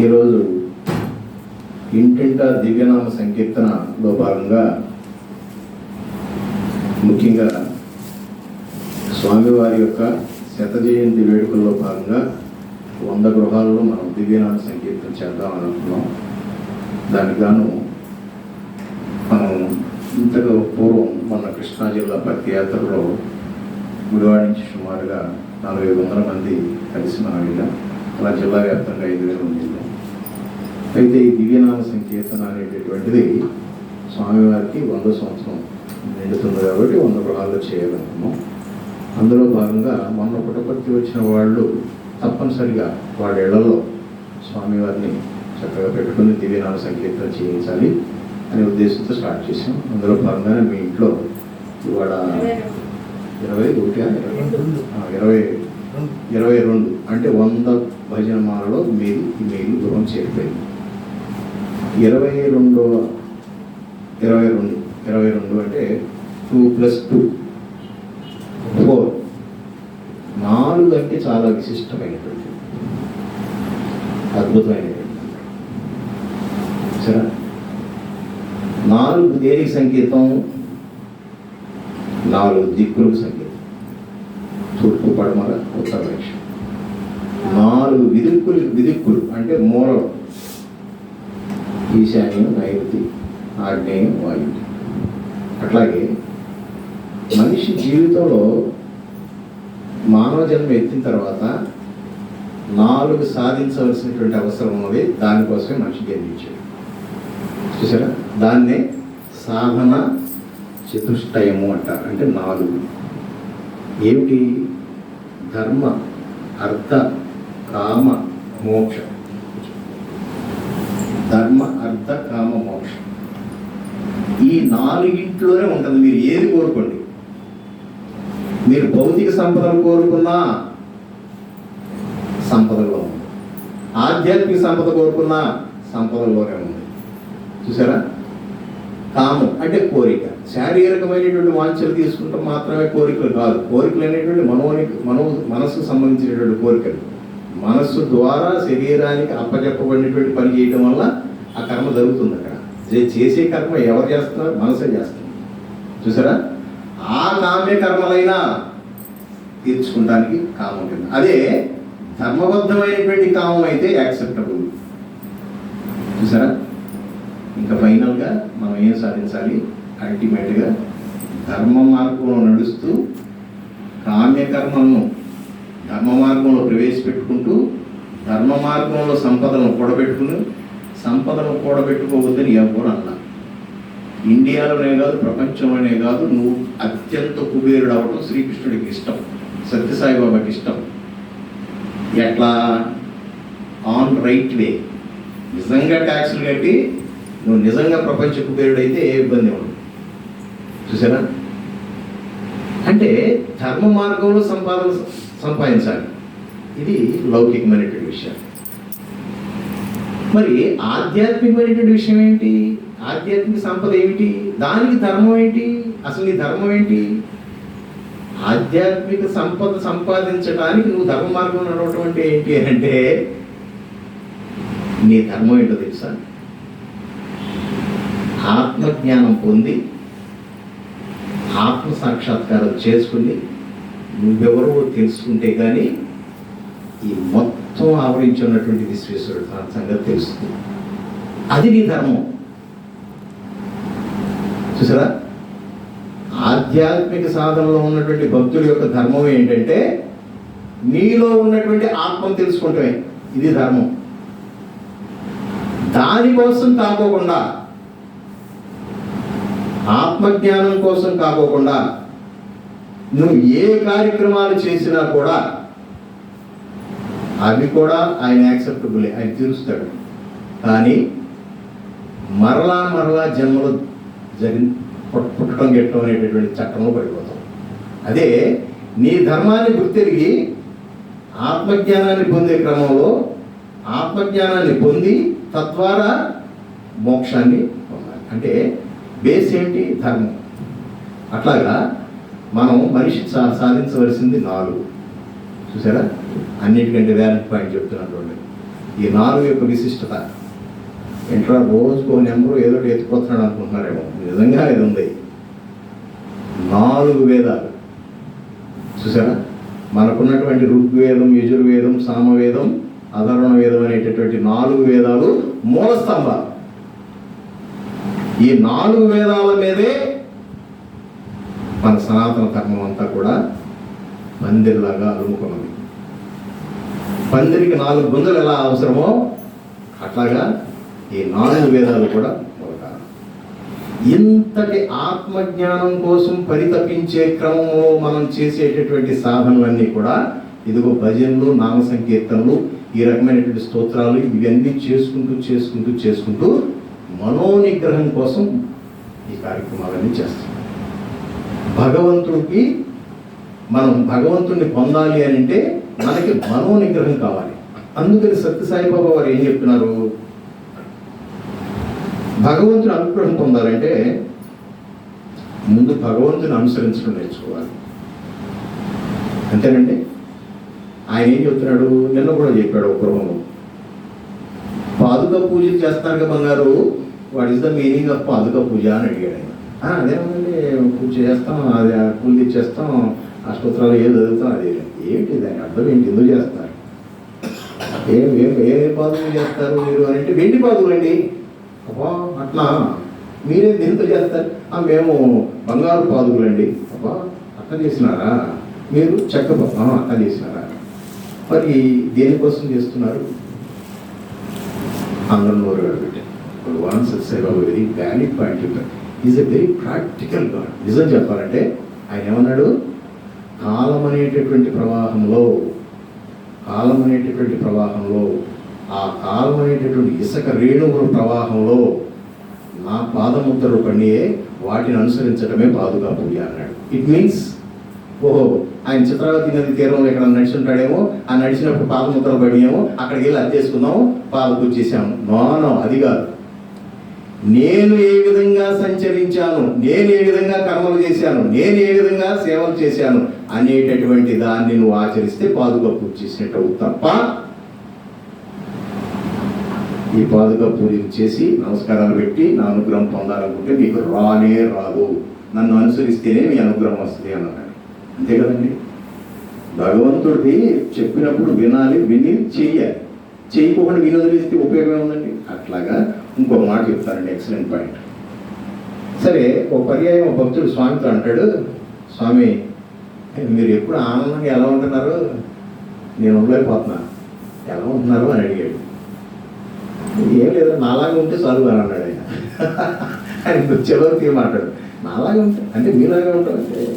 ఈరోజు ఇంటింటా దివ్యనామ సంకీర్తనలో భాగంగా ముఖ్యంగా స్వామివారి యొక్క శత జయంతి వేడుకల్లో భాగంగా వంద గృహాల్లో మనం దివ్యనామ సంకీర్తన చేద్దాం అనుకున్నాం. దానికి గాను మనం ఇంతకు పూర్వం మన కృష్ణా జిల్లా భక్తి యాత్రలో గుడివాడ నుంచి సుమారుగా నలభై వందల మంది కలిసి మనం వెళ్ళాం. అలా జిల్లా వ్యాప్తంగా ఐదు వేల మంది అయితే ఈ దివ్యనామ సంకీర్తన అనేటటువంటిది స్వామివారికి వంద సంవత్సరం నిండుతుంది కాబట్టి వంద గృహాల్లో చేయాలనుకున్నాం అందులో భాగంగా మొన్న పుట్టపర్తి వచ్చిన వాళ్ళు తప్పనిసరిగా వాళ్ళ ఇళ్ళలో స్వామివారిని చక్కగా పెట్టుకుని దివ్యనామ సంకీర్తన చేయించాలి అనే ఉద్దేశంతో స్టార్ట్ చేసాం అందులో భాగంగానే మీ ఇంట్లో ఇవాళ ఇరవై ఒకటి ఇరవై ఇరవై రెండు. అంటే వంద భజన మాలలో మీరు ఈ మెయిల్ గృహం చేరిపోయింది. ఇరవై రెండో ఇరవై రెండు ఇరవై రెండు అంటే టూ ప్లస్ టూ ఫోర్ నాలుగు అంటే చాలా విశిష్టమైనటువంటి అద్భుతమైనటువంటి సరే నాలుగు దేనికి సంకేతం? నాలుగు దిక్కులకు సంకేతం. తూర్పు పడమర ఉత్తర దక్షిణ. నాలుగు విదిక్కులు విదిక్కులు అంటే మూలలు ఈశాన్యం నైరుతి ఆగ్నేయం వాయువు. అట్లాగే మనిషి జీవితంలో మానవ జన్మ ఎత్తిన తర్వాత నాలుగు సాధించవలసినటువంటి అవసరం ఉన్నది దానికోసమే మనిషి జన్మించాడు. చూసారా? దాన్నే సాధన చతుష్టయము అంటారు. అంటే నాలుగు. ఏమిటి? ధర్మ అర్థ కామ మోక్ష. ధర్మ అర్థ కామ మోక్ష ఈ నాలుగింట్లోనే ఉంటుంది. మీరు ఏది కోరుకోండి? మీరు భౌతిక సంపదను కోరుకున్నా సంపదలో ఉంది. ఆధ్యాత్మిక సంపద కోరుకున్నా సంపదలోనే ఉంది. చూసారా? కామం అంటే కోరిక. శారీరకమైనటువంటి వాంఛలు తీసుకుంటాం మాత్రమే కోరికలు కాదు. కోరికలు అనేటువంటి మనోని మనో మనస్సుకు సంబంధించినటువంటి కోరికలు. మనస్సు ద్వారా శరీరానికి అప్పచెప్పబడినటువంటి పని చేయడం వల్ల ఆ కర్మ జరుగుతుంది అక్కడ. చేసే కర్మ ఎవరు చేస్తున్నారు? మనసే చేస్తుంది. చూసారా? ఆ కామ్య కర్మలైనా తీర్చుకోవడానికి కామం కింద అదే ధర్మబద్ధమైనటువంటి కామం అయితే యాక్సెప్టబుల్. చూసారా? ఇంకా ఫైనల్గా మనం ఏం సాధించాలి? అల్టిమేట్గా ధర్మ మార్గంలో నడుస్తూ కామ్యకర్మలను ధర్మ మార్గంలో ప్రవేశపెట్టుకుంటూ ధర్మ మార్గంలో సంపదను కూడబెట్టుకుని సంపదను కూడబెట్టుకోవద్దని ఎవరు అన్నా. ఇండియాలోనే కాదు ప్రపంచంలోనే కాదు నువ్వు అత్యంత కుబేరుడు అవటం శ్రీకృష్ణుడికి ఇష్టం సత్యసాయిబాబాకి ఇష్టం. ఎట్లా? On right way. నిజంగా ట్యాక్స్లు కట్టి నువ్వు నిజంగా ప్రపంచ కుబేరుడైతే ఏ ఇబ్బంది ఉండదు. చూసారా? అంటే ధర్మ మార్గంలో సంపాదన సంపాదించాలి. ఇది లౌకికమైనటువంటి విషయం. మరి ఆధ్యాత్మికమైనటువంటి విషయం ఏంటి? ఆధ్యాత్మిక సంపద ఏమిటి? దానికి ధర్మం ఏంటి? అసలు నీ ధర్మం ఏంటి? ఆధ్యాత్మిక సంపద సంపాదించడానికి నువ్వు ధర్మ మార్గం నడవటం అంటే ఏంటి అంటే నీ ధర్మం ఏంటో తెలుసా? ఆత్మజ్ఞానం పొంది ఆత్మ సాక్షాత్కారం చేసుకుని నువ్వెవరో తెలుసుకుంటే కానీ ఈ మొత్తం ఆవరించి ఉన్నటువంటి విశ్వేశ్వరుడు తన సంగతి తెలుస్తుంది. అది నీ ధర్మం. చూసారా? ఆధ్యాత్మిక సాధనలో ఉన్నటువంటి భక్తుల యొక్క ధర్మం ఏంటంటే నీలో ఉన్నటువంటి ఆత్మను తెలుసుకుంటమే ఇది ధర్మం. దానికోసం కాకోకుండా ఆత్మజ్ఞానం కోసం కాకోకుండా నువ్వు ఏ కార్యక్రమాలు చేసినా కూడా అవి కూడా ఆయన యాక్సెప్టబులే ఆయన తీరుస్తాడు. కానీ మరలా మరలా జన్మలో జరి పుట్టడం గెట్టడం అనేటటువంటి చట్టంలో పడిపోతాం. అదే నీ ధర్మాన్ని గుర్తెరిగి ఆత్మజ్ఞానాన్ని పొందే క్రమంలో ఆత్మజ్ఞానాన్ని పొంది తద్వారా మోక్షాన్ని పొందాలి. అంటే బేస్ ఏంటి? ధర్మం. అట్లాగా మనం మనిషి సా సాధించవలసింది నాలుగు. చూసారా? అన్నిటికంటే వ్యాలిడ్ పాయింట్ చెప్తున్నటువంటి ఈ నాలుగు యొక్క విశిష్టత. ఇంట్లో రోజుకో నెంబరు ఏదో ఒకటి అనుకుంటున్నారేమో. నిజంగా ఇది ఉంది. నాలుగు వేదాలు. చూసారా? మనకున్నటువంటి ఋగ్వేదం యజుర్వేదం సామవేదం అధర్వణ వేదం అనేటటువంటి నాలుగు వేదాలు మూల స్తంభాలు. ఈ నాలుగు వేదాల మీదే మన సనాతన ధర్మం అంతా కూడా పందిరిలాగా అలుముకున్నది పందిరికి నాలుగు గుంజలు ఎలా అవసరమో అట్లాగా ఈ నాలుగు వేదాలు కూడా ఒక ఇంతటి ఆత్మజ్ఞానం కోసం పరితపించే క్రమంలో మనం చేసేటటువంటి సాధనలన్నీ కూడా ఇదిగో భజనలు నామ సంకీర్తనలు ఈ రకమైనటువంటి స్తోత్రాలు ఇవన్నీ చేసుకుంటూ చేసుకుంటూ చేసుకుంటూ మనోనిగ్రహం కోసం ఈ కార్యక్రమాలన్నీ చేస్తాం. భగవంతుడికి మనం భగవంతుణ్ణి పొందాలి అని అంటే మనకి మనోనిగ్రహం కావాలి. అందుకని సత్యసాయిబాబా వారు ఏం చెప్తున్నారు? భగవంతుని అనుగ్రహం పొందాలంటే ముందు భగవంతుని అనుసరించడం నేర్చుకోవాలి. అంతేనండి? ఆయన ఏం చెప్తున్నాడు? నిన్న కూడా చెప్పాడు ఒక గృహంలో పాదుక పూజలు చేస్తారు కదా బంగారు. What is the meaning of paduka puja అని అడిగాడు ఆయన. "ఆ, అదేమండి పూజ చేస్తాం అది పూజ పూలు తెచ్చేస్తాం ఏం ఏది చదువుతాం అది ఏంటి దాని అర్థం ఏంటి? ఎందుకు చేస్తారు? ఏం ఏం ఏ పాదులు చేస్తారు మీరు అని అంటే వెండి పాదులు అండి. అబ్బా అట్లా. మీరే దీంతో చేస్తారు? మేము బంగారు పాదుకులండి అబ్బా అట్లా చేసినారా? మీరు చెక్క పా- అట్లా చేసినారా? మరి దేనికోసం చేస్తున్నారు? అందరూ నోరు పెట్టారు Bhagavan Satyasaibabu very valid point చెప్పారు is a very practical god నిజం చెప్పాలంటే ఆయన ఏమన్నాడు? కాలం అనేటటువంటి ప్రవాహంలో కాలం అనేటటువంటి ప్రవాహంలో ఆ కాలం అనేటటువంటి ఇసుక రేణువుల ప్రవాహంలో నా పాదముద్రలు పడియే వాటిని అనుసరించడమే పాదుగా పూజ అన్నాడు. ఇట్ మీన్స్ ఓహో ఆయన చిత్రావతి నది తీరంలో ఇక్కడ నడిచుంటాడేమో ఆ నడిచినప్పుడు పాదముద్రలు పడియేమో అక్కడికి వెళ్ళి అత్తేసుకుందాము పాద పూజ చేసాము నో అది కాదు. నేను ఏ విధంగా సంచరించాను నేను ఏ విధంగా కర్మలు చేశాను నేను ఏ విధంగా సేవలు చేశాను అనేటటువంటి దాన్ని నువ్వు ఆచరిస్తే పాదుగా పూజ చేసినట్టు తప్ప ఈ పాదుగా పూజలు చేసి నమస్కారాలు పెట్టి నా అనుగ్రహం పొందాలనుకుంటే మీకు రానే రాదు. నన్ను అనుసరిస్తేనే మీ అనుగ్రహం వస్తుంది అన్నాడు. అంతే కదండి? భగవంతుడిది చెప్పినప్పుడు వినాలి విని చెయ్యాలి. చేయకోకుండా విని వదిలేస్తే ఉపయోగం ఉందండి అట్లాగా ఇంకో మాట చెప్తానండి ఎక్సలెంట్ పాయింట్ సరే ఒక పర్యాయం ఒక భక్తుడు స్వామితో అంటాడు స్వామి మీరు ఎప్పుడు ఆనందంగా ఎలా ఉంటున్నారు నేను ఉండలేకపోతున్నా ఎలా ఉంటున్నారు అని అడిగాడు. ఏం లేదు నాలాగా ఉంటే చాలు అని అన్నాడు ఆయన. ఆయన చివరికి మాట్లాడు నాలాగా ఉంటే అంటే మీలాగా ఉంటామంటే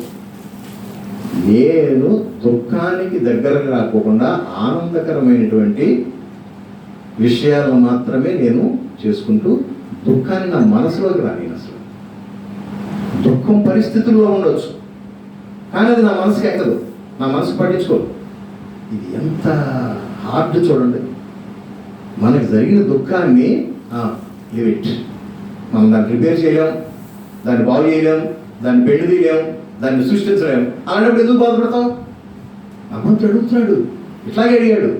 నేను దుఃఖానికి దగ్గరకు రాకోకుండా ఆనందకరమైనటువంటి విషయాలను మాత్రమే నేను చేసుకుంటూ దుఃఖాన్ని నా మనసులోకి రాని అసలు. దుఃఖం పరిస్థితుల్లో ఉండొచ్చు. కానీ అది నా మనసుకి ఎక్కదు. నా మనసు పట్టించుకోదు. ఇది ఎంత హార్డ్ చూడండి. మనకు జరిగిన దుఃఖాన్ని లిమిట్ మనం దాన్ని రిపేర్ చేయలేం దాన్ని బాగు చేయలేం దాన్ని పెళ్ళి తీయలేం దాన్ని సృష్టించలేం. అలాంటప్పుడు ఎందుకు బాధపడతావు భగవంతుడు అడుగుతున్నాడు. ఇట్లాగే అడిగాడు.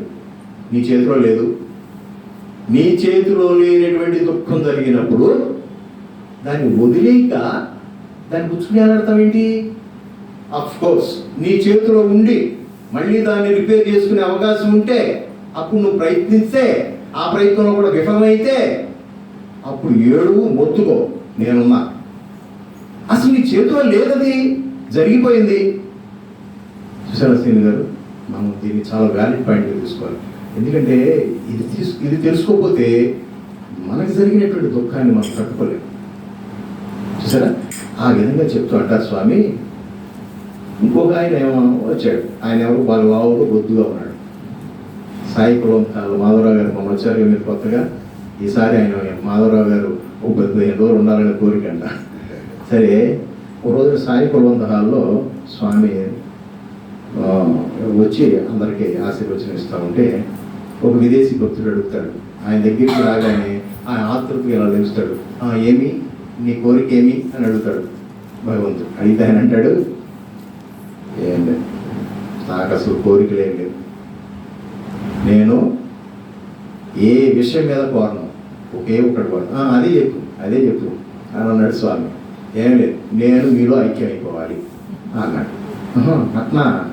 నీ చేతిలో లేదు. నీ చేతిలో లేనటువంటి దుఃఖం జరిగినప్పుడు దాన్ని వదిలేక దాన్ని పుచ్చుకుని అడతాం ఏంటి? అఫ్ కోర్స్ నీ చేతిలో ఉండి మళ్ళీ దాన్ని రిపేర్ చేసుకునే అవకాశం ఉంటే అప్పుడు నువ్వు ప్రయత్నిస్తే ఆ ప్రయత్నంలో కూడా విఫలమైతే అప్పుడు ఏడు మొత్తుకో. నేనున్నా. అసలు నీ చేతిలో లేదది జరిగిపోయింది. చూసారా శ్రీని గారు మనం దీన్ని చాలా వ్యాలిడ్ పాయింట్ తీసుకోవాలి. ఎందుకంటే ఇది తీసు ఇది తెలుసుకోకపోతే మనకు జరిగినటువంటి దుఃఖాన్ని మనం తట్టుకోలేము చూసారా ఆ విధంగా చెప్తూ అంటారు స్వామి ఇంకొక ఆయన ఏమో వచ్చాడు. ఆయన ఎవరు? వాళ్ళ బావుడు బొద్దుగా ఉన్నాడు. సాయి కులం మాధవరావు గారు మొన్న వచ్చారు. మీరు కొత్తగా ఈసారి ఆయన మాధవరావు గారు ఒక పదిహేను రోజులు ఉండాలనే కోరిక అంట. సరే ఒక రోజు సాయి కులవంత హాల్లో స్వామి వచ్చి అందరికీ ఆశీర్వచనం ఇస్తూ ఉంటే ఒక విదేశీ భక్తుడు అడుగుతాడు. ఆయన దగ్గరికి రాగానే ఆయన ఆతృతగా ఇలా లభిస్తాడు ఏమి? నీ కోరిక ఏమి? అని అడుగుతాడు భగవంతుడు. అడిగితే ఆయన అంటాడు ఏం లేదు నాకు అసలు కోరికలు లేవు. నేను ఏ విషయం మీద కోరను. ఒకే ఒక్కటి కోరను. అదే చెప్పు అదే చెప్పు అని అన్నాడు స్వామి. ఏం లేదు నేను మీలో ఐక్యమైపోవాలి అన్నాడు. అట్నా?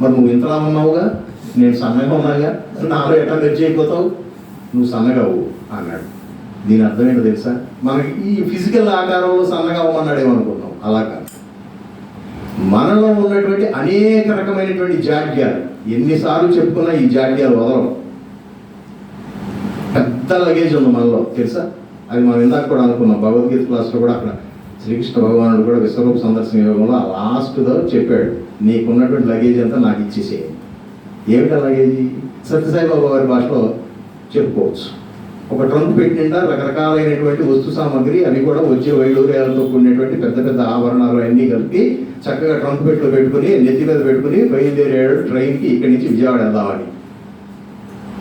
మరి నువ్వు ఇంతలా ఉన్నావుగా? నేను సన్నగా ఉన్నాగా? నాలో ఎట్లా మెచ్చి అయిపోతావు? నువ్వు సన్నగా అవ్వు అన్నాడు. దీని అర్థం ఏంటో తెలుసా? మనకి ఈ ఫిజికల్ ఆకారంలో సన్నగా అవ్వమన్నాడు ఏమనుకున్నాం అలా మనలో ఉన్నటువంటి అనేక రకమైనటువంటి జాడ్యాలు. ఎన్నిసార్లు చెప్పుకున్నా ఈ జాడ్యాలు వదలం. పెద్ద లగేజ్ ఉంది మనలో తెలుసా? అది మనం ఇందాక కూడా అనుకున్నాం. భగవద్గీత క్లాస్లో కూడా అక్కడ శ్రీకృష్ణ భగవానుడు కూడా విశ్వరూప సందర్శన యోగంలో ఆ లాస్ట్లో చెప్పాడు నీకున్నటువంటి లగేజ్ అంతా నాకు ఇచ్చేసేయండి ఏమిటా లగేజ్ సత్యసాయి బాబా వారి భాషలో చెప్పుకోవచ్చు. ఒక ట్రంక్ పెట్టిండా రకరకాలైనటువంటి వస్తు సామాగ్రి అవి కూడా వచ్చే వైడూర్యాలతో కూడినటువంటి పెద్ద పెద్ద ఆభరణాలు అన్నీ కలిపి చక్కగా ట్రంక్ పెట్లో పెట్టుకుని నెత్తి మీద పెట్టుకుని బయలుదేరాడు ట్రైన్కి ఇక్కడి నుంచి విజయవాడ వెళ్దామని.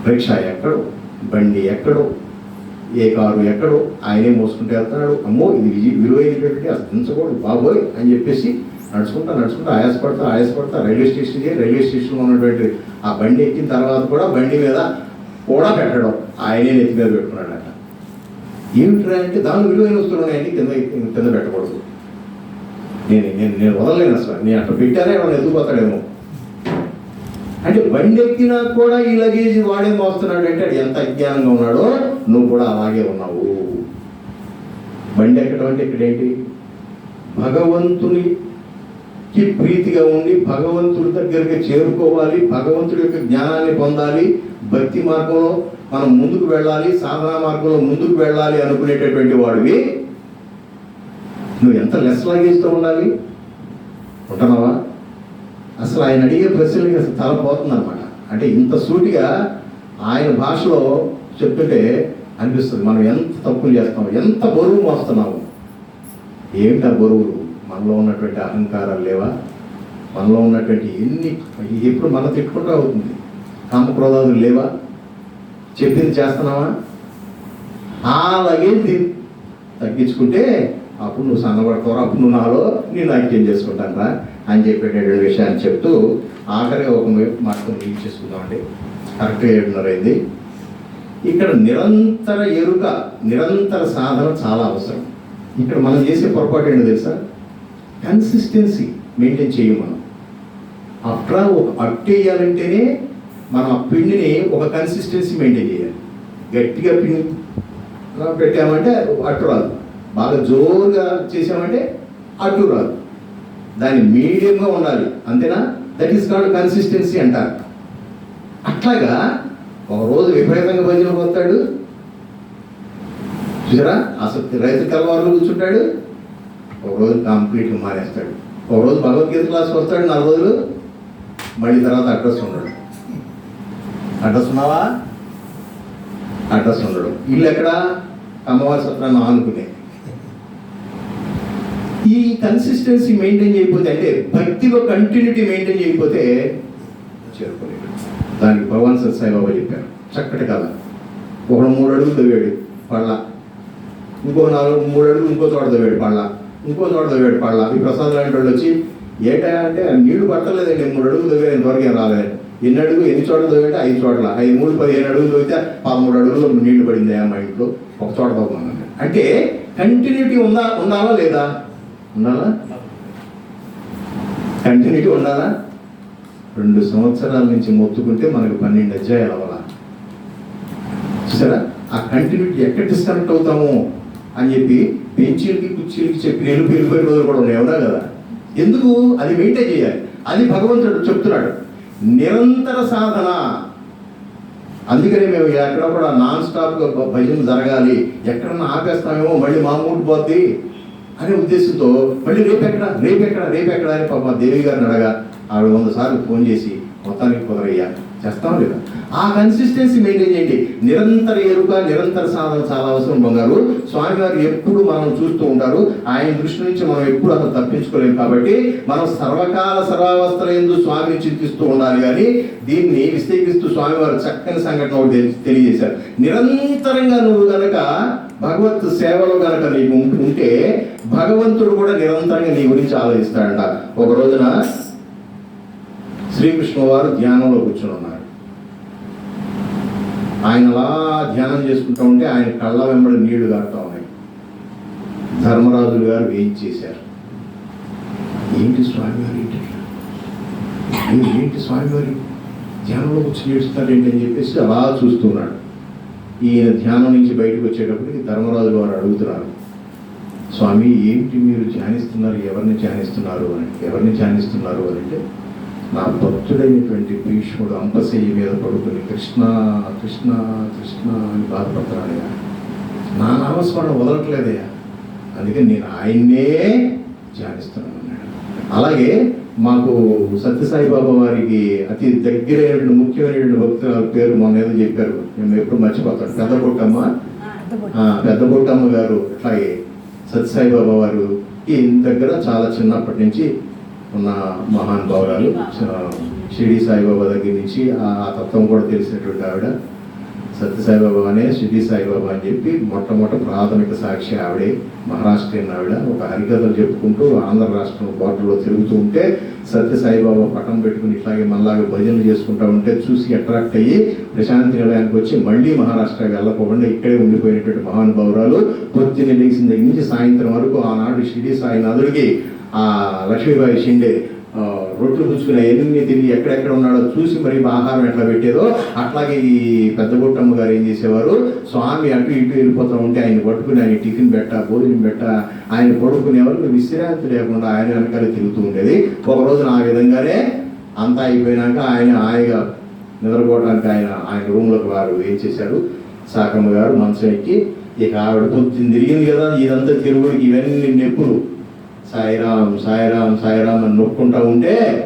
రిక్షా ఎక్కడో బండి ఎక్కడో ఏ కారు ఎక్కడో ఆయనే మోసుకుంటూ వెళ్తున్నాడు. అమ్మో ఇది విజి విలువైనటువంటి అర్థించకూడదు బాబోయ్ అని చెప్పేసి నడుచుకుంటా నడుచుకుంటా ఆయాసపడతా ఆయాసపడతా రైల్వే స్టేషన్ రైల్వే స్టేషన్లో ఉన్నటువంటి ఆ బండి ఎక్కిన తర్వాత కూడా బండి మీద కూడా పెట్టడం. ఆయనే నెత్తి మీద పెట్టుకున్నాడట. ఏమిట్రా అంటే దాని విలువైన వస్తువులు ఉన్నాయండి కింద కింద పెట్టకూడదు. నేను నేను నేను వదలలేను అసలు. నేను అట్లా పెట్టానే వాడు ఎదుగుపోతాడేమో అంటే బండి ఎక్కినా కూడా ఈ లగేజ్ వాడే మోస్తున్నాడు అంటే అది ఎంత అజ్ఞానంగా ఉన్నాడో నువ్వు కూడా అలాగే ఉన్నావు. బండి ఎక్కడం అంటే ఇక్కడ ఏంటి? భగవంతునికి ప్రీతిగా ఉండి భగవంతుడి దగ్గరికి చేరుకోవాలి భగవంతుడి యొక్క జ్ఞానాన్ని పొందాలి భక్తి మార్గంలో మనం ముందుకు వెళ్ళాలి సాధనా మార్గంలో ముందుకు వెళ్ళాలి అనుకునేటటువంటి వాడివి. నువ్వు ఎంత లెస్ లాగేస్తూ ఉండాలి? ఉంటున్నావా? అసలు ఆయన అడిగే ప్రశ్నలకి అసలు తల అనమాట అంటే ఇంత సూటిగా ఆయన భాషలో చెప్తుంటే అనిపిస్తుంది మనం ఎంత తప్పులు చేస్తున్నాం ఎంత బరువు మోస్తున్నాము. ఏమిటా బరువులు? మనలో ఉన్నటువంటి అహంకారాలు లేవా? మనలో ఉన్నటువంటి ఎన్ని ఎప్పుడు మన తిట్టుకుంటూ అవుతుంది. కామక్రోధాలు లేవా? చెప్పింది చేస్తున్నావా? అలాగే తగ్గించుకుంటే అప్పుడు నువ్వు సన్నబడతావు అప్పుడు నువ్వు నాలో నేను ఐక్యం చేసుకుంటాను అని చెప్పేటటువంటి విషయాన్ని చెప్తూ ఆఖరిగా ఒక మాటతో రీచ్ చేసుకుందామండి. కరెక్ట్గా ఏడున్నర అయింది ఇక్కడ నిరంతర ఎరుక నిరంతర సాధన చాలా అవసరం. ఇక్కడ మనం చేసే పొరపాటు ఏంటో తెలుసా? కన్సిస్టెన్సీ మెయింటైన్ చేయం మనం అట్లా ఒక అట్టు వేయాలంటేనే మనం ఆ పిండిని ఒక కన్సిస్టెన్సీ మెయింటైన్ చేయాలి. గట్టిగా పిండి పెట్టామంటే అట్టు రాదు. బాగా జోరుగా చేసామంటే అట్టు రాదు. దాని మీడియంగా ఉండాలి. అంతేనా? దట్ ఈస్ కాల్డ్ కన్సిస్టెన్సీ అంటారు. అట్లాగా ఒక రోజు విపరీతంగా భజన పోతాడు చూసారా? అసలు రైతు కలవారులు కూర్చుంటాడు. ఒక రోజు కంప్లీట్గా మారేస్తాడు ఒక రోజు భగవద్గీత క్లాస్ వస్తాడు. నాలుగు రోజులు. మళ్ళీ తర్వాత అడ్రస్ ఉండడు. అడ్రస్ ఉన్నావా? అడ్రస్ ఉండడు. ఇల్లు ఎక్కడ? అమ్మవారి సత్రాన్ని ఆనుకునే ఈ కన్సిస్టెన్సీ మెయింటైన్ చేయకపోతే అంటే భక్తిలో కంటిన్యూటీ మెయింటైన్ చేయకపోతే చేరుకోలేదు దానికి భగవాన్ సత్సాయిబాబా చెప్పారు. చక్కటి కథ. ఒకడు మూడు అడుగులు తవ్వాడు పళ్ళ. ఇంకో నాలుగు మూడు అడుగులు ఇంకో చోట తవ్వాడు పళ్ళ. ఇంకో చోట తవ్వాడు పళ్ళ. ఈ ప్రసాద్ లాంటి వాళ్ళు వచ్చి ఏటా అంటే నీళ్ళు పట్టలేదండి మూడు అడుగులు తవ్వాడు ఇంతవరకు ఏం రాలేదు. ఎన్ని అడుగు ఎన్ని చోట్ల తవ్వంటే ఐదు చోట్ల. ఐదు మూడు పదిహేను అడుగులు తవ్వితే పదమూడు అడుగులు నీళ్ళు పడింది మా ఇంట్లో. ఒక చోట తవ్వమన్నాను అంటే కంటిన్యూటీ ఉందా ఉండాలా లేదా? ఉండాలా? కంటిన్యూటీ ఉండాలా? రెండు సంవత్సరాల నుంచి మొత్తుకుంటే మనకు పన్నెండు అధ్యాయాలు అవ్వాలా? చూసారా? ఆ కంటిన్యూటీ ఎక్కడ డిస్కనెక్ట్ అవుతాము? అని చెప్పి పెంచీలకి కుర్చీలకి చెప్పి నేను వెళ్ళిపోయే రోజులు కూడా ఉన్నాయి. అవునా కదా? ఎందుకు? అది మెయింటైన్ చేయాలి. అది భగవంతుడు చెప్తున్నాడు. నిరంతర సాధన. అందుకనే మేము ఎక్కడ కూడా నాన్ స్టాప్గా భజన జరగాలి. ఎక్కడన్నా ఆపేస్తామేమో మళ్ళీ మా మూడు పోద్ది అనే ఉద్దేశంతో మళ్ళీ రేపెక్కడ రేపెక్కడ రేపెక్కడ అని పాప దేవి గారిని అడగా. ఆవిడ వంద సార్లు ఫోన్ చేసి మొత్తానికి కుదరయ్యా. చేస్తాం లేదా ఆ కన్సిస్టెన్సీ మెయింటైన్ చేయండి. నిరంతర ఎరుక నిరంతర సాధన చాలా అవసరం బంగారు. స్వామివారు ఎప్పుడు మనం చూస్తూ ఉంటారు. ఆయన దృష్టి నుంచి మనం ఎప్పుడు అసలు తప్పించుకోలేము కాబట్టి మనం సర్వకాల సర్వావస్థల ఎందు స్వామిని చింతిస్తూ ఉండాలి కానీ దీన్ని విశ్లేషిస్తూ స్వామివారు చక్కని సంఘటన ఒకటి తెలియజేశారు. నిరంతరంగా నువ్వు కనుక భగవత్ సేవలో గనక నీకు ఉంటే భగవంతుడు కూడా నిరంతరంగా నీ గురించి ఆలోచిస్తాడంట. ఒక రోజున శ్రీకృష్ణ వారు ధ్యానంలో కూర్చుని ఉన్నారు. ఆయన అలా ధ్యానం చేసుకుంటూ ఉంటే ఆయన కళ్ళ వెంబడి నీళ్ళు కారుతా ఉన్నాయి. ధర్మరాజులు గారు వేయించేశారు ఏంటి స్వామివారు ఏంటి ఏంటి స్వామివారు ధ్యానంలో కూర్చొని ఏడుస్తారు ఏంటి అని చెప్పేసి అలా చూస్తున్నాడు. ఈయన ధ్యానం నుంచి బయటకు వచ్చేటప్పటికి ధర్మరాజు వారు అడుగుతున్నారు. స్వామి ఏంటి మీరు ధ్యానిస్తున్నారు? ఎవరిని ధ్యానిస్తున్నారు? అని. ఎవరిని ధ్యానిస్తున్నారు? అని అంటే నా భక్తుడైనటువంటి భీష్ముడు అంపశయ్య మీద పడుకుని కృష్ణ కృష్ణ కృష్ణ అని బాధపడుతున్నాడయ్యా నా నామస్మరణ వదలట్లేదయ్యా. అందుకని నేను ఆయన్నే ధ్యానిస్తున్నాను అన్నాడు అలాగే మాకు సత్యసాయి బాబా వారికి అతి దగ్గరైనటువంటి ముఖ్యమైనటువంటి భక్తుల పేరు మొన్న ఏదో చెప్పారు. మేము ఎప్పుడు మర్చిపోతాం. పెద్ద పుట్టమ్మ ఆ, పెద్ద పుట్టమ్మ గారు అట్లాగే సత్యసాయి బాబా వారు ఈ దగ్గర చాలా చిన్నప్పటి నుంచి ఉన్న మహాన్ భావురాలు షిరిడి సాయిబాబా దగ్గర నుంచి ఆ తత్వం కూడా తెలిసినటువంటి ఆవిడ. సత్యసాయిబాబా అనే షిరిడి సాయిబాబా అని చెప్పి మొట్టమొదటి ప్రాథమిక సాక్షి ఆవిడే మహారాష్ట్రీయన్ ఆవిడ. ఒక హరికథలు చెప్పుకుంటూ ఆంధ్ర రాష్ట్రం బార్డర్లో తిరుగుతూ ఉంటే సత్యసాయిబాబా పటం పెట్టుకుని ఇట్లాగే మళ్ళాగా భజనలు చేసుకుంటా ఉంటే చూసి అట్రాక్ట్ అయ్యి ప్రశాంతి నిలయానికి వచ్చి మళ్ళీ మహారాష్ట్ర వెళ్ళకుండా ఇక్కడే ఉండిపోయినటువంటి మహానుభావురాలు పొద్దున్న లేచిన దగ్గర నుంచి సాయంత్రం వరకు ఆనాడు షిరిడి సాయినాథుడికి ఆ లక్ష్మీబాయి షిండే ఆ, రొట్లు పుచ్చుకుని ఎన్ని తిరిగి ఎక్కడెక్కడ ఉన్నాడో చూసి మరి ఆహారం ఎట్లా పెట్టేదో అట్లాగే ఈ పెద్ద గుట్టమ్మ గారు ఏం చేసేవారు? స్వామి అటు ఇటు వెళ్ళిపోతూ ఉంటే ఆయన పట్టుకుని ఆయన టిఫిన్ పెట్ట భోజనం పెట్ట ఆయన పడుకునేవారు. విశ్రాంతి లేకుండా ఆయన వెనకాల తిరుగుతూ ఉండేది. ఒక రోజున ఆ విధంగానే అంతా అయిపోయినాక ఆయన హాయిగా నిద్రపోవడానికి ఆయన ఆయన రూమ్లోకి వారు ఏం చేశారు? సాకమ్మ గారు మనసు ఎక్కి ఇక ఆవిడ పొద్దున్న తిరిగింది కదా ఇదంతా తిరుగుడికి ఇవన్నీ నెప్పులు. సాయిరామ్ సాయిరామ్ సాయిరామ్ అని నొక్కుంటా ఉంటే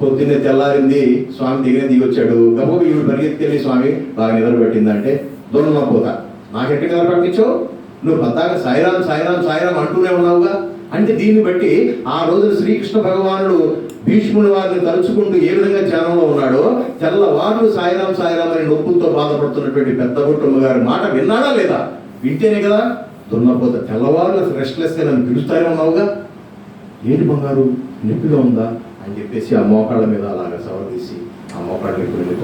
పొద్దున్నే తెల్లారింది స్వామి దగ్గర దిగి వచ్చాడు. గబో ఈవిడ పరిగెత్తికెళ్ళి స్వామి బాగా నిద్ర పెట్టిందంటే దూరం పోతా. నాకెక్కడ నిద్ర పెట్టించావు నువ్వు పద్దాక సాయిరామ్ సాయిరామ్ సాయిరామ్ అంటూనే ఉన్నావుగా? అంటే దీన్ని బట్టి ఆ రోజు శ్రీకృష్ణ భగవానుడు భీష్ముని వారిని తలుచుకుంటూ ఏ విధంగా ధ్యానంలో ఉన్నాడో తెల్లవారు సాయిరామ్ సాయిరామ్ అని నొప్పులతో బాధపడుతున్నటువంటి పెద్ద కుటుంబ గారి మాట విన్నాడా లేదా? వింటేనే కదా. దున్నపోత తెల్లవారు రెస్ట్లెస్ నన్ను పిలుస్తానే ఉన్నావుగా? ఏంటి బంగారు నొప్పిగా ఉందా? అని చెప్పేసి ఆ మోకాళ్ళ మీద అలాగా సవరదీసి ఆ మోకాళ్ళ మీద వెళ్ళి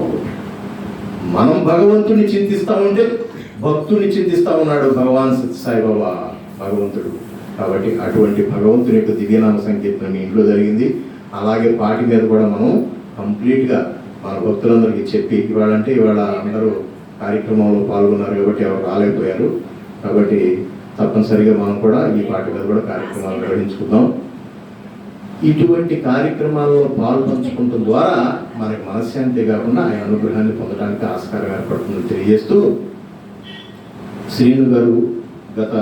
మనం భగవంతుని చింతిస్తామంటే భక్తుని చింతిస్తా ఉన్నాడు భగవాన్ సాయిబాబా భగవంతుడు. కాబట్టి అటువంటి భగవంతుని యొక్క దివ్యనామ సంకీర్తన మీ ఇంట్లో జరిగింది. అలాగే పాటి మీద కూడా మనం కంప్లీట్గా మన భక్తులందరికీ చెప్పి ఇవాళ అంటే ఇవాళ అందరూ కార్యక్రమంలో పాల్గొన్నారు కాబట్టి ఎవరు రాలేకపోయారు. కాబట్టి తప్పనిసరిగా మనం కూడా ఈ పాట మీద కూడా కార్యక్రమాలు నిర్వహించుకుందాం. ఇటువంటి కార్యక్రమాల్లో పాల్పంచుకుంటం ద్వారా మనకి మనశ్శాంతి కాకుండా ఆయన అనుగ్రహాన్ని పొందడానికి ఆస్కారం ఏర్పడుతుందని తెలియజేస్తూ శ్రీను గారు గత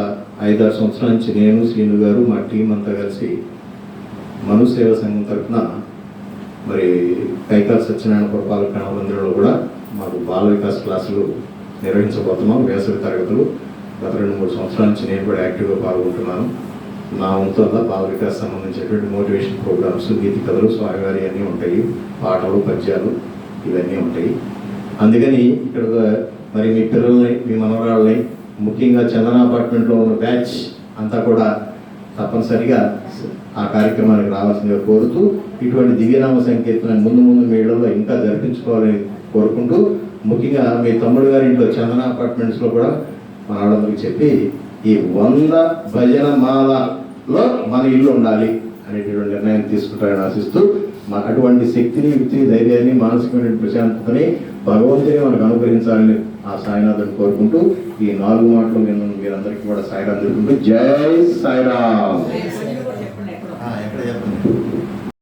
ఐదారు సంవత్సరాల నుంచి నేను శ్రీను గారు మా టీం అంతా కలిసి మనుసేవ సంఘం తరఫున మరి కైకాల సత్యనారాయణ పురపాలక మందిరంలో కూడా మాకు బాల వికాస్ క్లాసులు నిర్వహించబోతున్నాం. వేసవి తరగతులు గత రెండు మూడు సంవత్సరాల నుంచి నేను కూడా యాక్టివ్గా పాల్గొంటున్నాను. నా వంతు వల్ల బాల వికాస్ సంబంధించినటువంటి మోటివేషన్ ప్రోగ్రామ్స్ గీతి కథలు స్వామివారి అన్నీ ఉంటాయి. పాటలు పద్యాలు ఇవన్నీ ఉంటాయి. అందుకని ఇక్కడ మరి మీ పిల్లల్ని మీ మనవరాళ్ళని ముఖ్యంగా చందన అపార్ట్మెంట్లో ఉన్న బ్యాచ్ అంతా కూడా తప్పనిసరిగా ఆ కార్యక్రమానికి రావాల్సిందిగా కోరుతూ ఇటువంటి దివ్యనామ సంకీర్తన ముందు ముందు మీ ఇంకా జరిపించుకోవాలని కోరుకుంటూ ముఖ్యంగా మీ తమ్ముడు గారి ఇంట్లో చందన అపార్ట్మెంట్స్లో కూడా మన వాళ్ళందరికీ చెప్పి ఈ వంద భజన మాలలో మన ఇల్లు ఉండాలి అనేటువంటి నిర్ణయం తీసుకుంటారని ఆశిస్తూ మా అటువంటి శక్తిని యుక్తిని ధైర్యాన్ని మానసికమైన ప్రశాంతతని భగవంతుని మనకు అనుగ్రహించాలని ఆ సాయినాథుని కోరుకుంటూ ఈ నాలుగు మాటలు నేను మీరందరికీ కూడా సాయిరాం తెలుపుకుంటూ జై సాయిరామ్